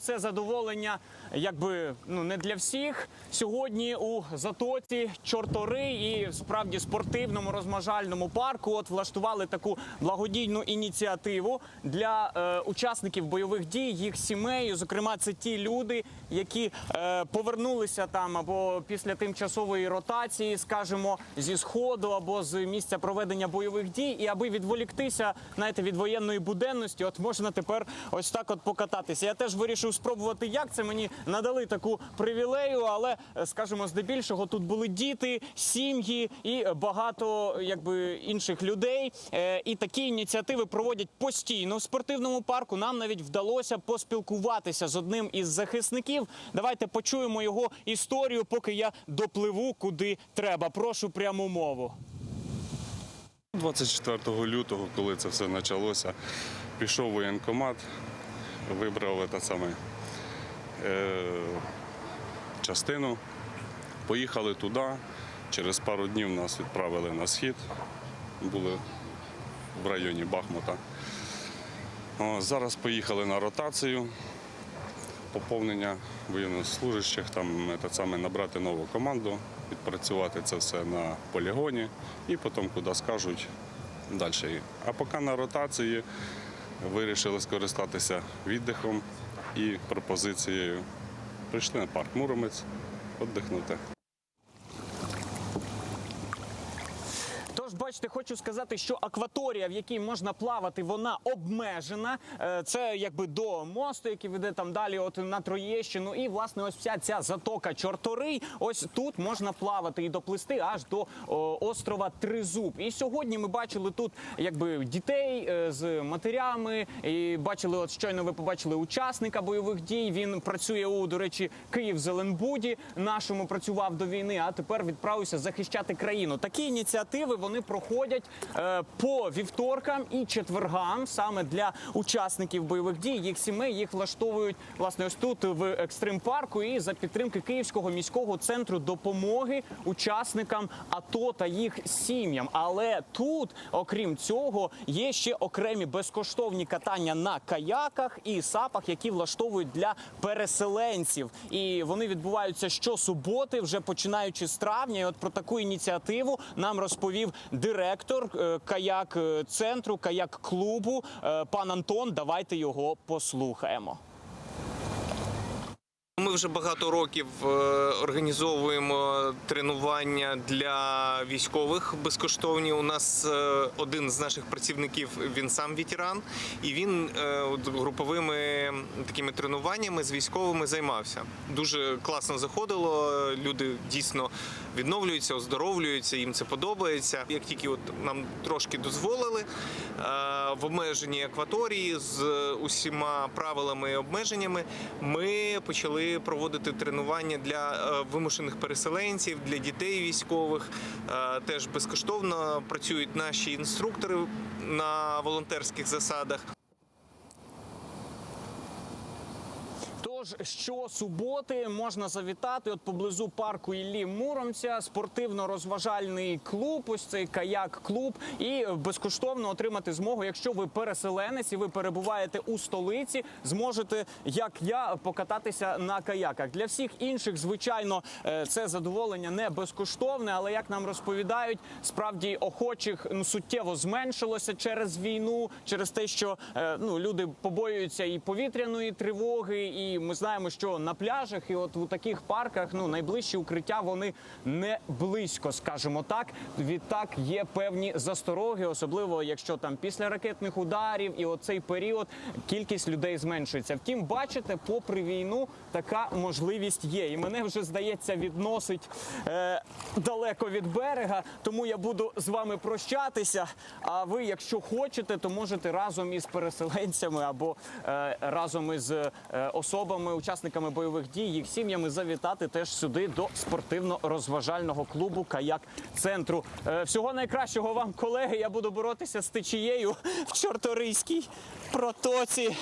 Це задоволення, якби ну не для всіх. Сьогодні у затоці чортори і справді спортивному розважальному парку. От влаштували таку благодійну ініціативу для е, учасників бойових дій, їх сімей. Зокрема, це ті люди, які е, повернулися там або після тимчасової ротації, скажімо, зі сходу або з місця проведення бойових дій, і аби відволіктися, знаєте, від воєнної буденності, от можна тепер ось так от покататися. Я теж вирішив спробувати, як це мені надали таку привілею, але е, скажімо, здебільшого тут були діти, сім'ї і багато якби інших людей. Е, І такі ініціативи проводять постійно в спортивному парку. Нам навіть вдалося поспілкуватися з одним із захисників. Давайте почуємо його історію, поки я допливу куди треба. Прошу пряму мову. 24 лютого, коли це все почалося, пішов воєнкомат, вибрав та саме, е, частину, поїхали туди. Через пару днів нас відправили на схід, були в районі Бахмута. Зараз поїхали на ротацію, поповнення воєннослужащих, там е, саме набрати нову команду, відпрацювати це все на полігоні і потім куди скажуть далі. А поки на ротації вирішили скористатися віддихом і пропозицією. Прийшли на парк Муромець віддихнути. Тож, бачите, хочу сказати, що акваторія, в якій можна плавати, вона обмежена. Е, Це якби до мосту, який веде там далі, от на Троєщину. І власне, ось вся ця затока Чорторий. Ось тут можна плавати і доплисти аж до о, острова Тризуб. І сьогодні ми бачили тут якби дітей е, з матерями. І бачили, от щойно ви побачили учасника бойових дій. Він працює у, до речі, Київ Зеленбуді. Нашому працював до війни, а тепер відправився захищати країну. Такі ініціативи вони проходять е, по вівторкам і четвергам саме для учасників бойових дій. Їх сімей їх влаштовують власне ось тут в екстрим парку і за підтримки Київського міського центру допомоги учасникам АТО та їх сім'ям. Але тут, окрім цього, є ще окремі безкоштовні катання на каяках і сапах, які влаштовують для переселенців. І вони відбуваються щосуботи, вже починаючи з травня. І от про таку ініціативу нам розповів директор е, каяк е, центру, каяк клубу е, пан Антон. Давайте його послухаємо. Вже багато років е, організовуємо тренування для військових безкоштовні. У нас е, один з наших працівників він сам ветеран, і він е, груповими такими тренуваннями з військовими займався. Дуже класно заходило. Люди дійсно відновлюються, оздоровлюються. Їм це подобається. Як тільки от нам трошки дозволили в обмеженій акваторії з усіма правилами і обмеженнями, ми почали проводити тренування для е, вимушених переселенців, для дітей військових. Е, Теж безкоштовно працюють наші інструктори на волонтерських засадах. Тож щосуботи можна завітати от поблизу парку Іллі Муромця, спортивно-розважальний клуб, ось цей каяк-клуб, і безкоштовно отримати змогу, якщо ви переселенець і ви перебуваєте у столиці, зможете, як я, покататися на каяках. Для всіх інших, звичайно, е, це задоволення не безкоштовне, але як нам розповідають, справді охочих ну суттєво зменшилося через війну, через те, що е, ну люди побоюються і повітряної тривоги, і ми знаємо, що на пляжах і от у таких парках ну найближчі укриття вони не близько, скажімо так. Відтак є певні застороги, особливо якщо там після ракетних ударів і оцей період кількість людей зменшується. Втім, бачите, попри війну така можливість є. І мене вже здається відносить е, далеко від берега. Тому я буду з вами прощатися. А ви, якщо хочете, то можете разом із переселенцями або е, разом із е, особами, учасниками бойових дій, їх сім'ями завітати теж сюди до спортивно-розважального клубу Каяк центру. Е, всього найкращого вам, колеги. Я буду боротися з течією в Чорторийській протоці.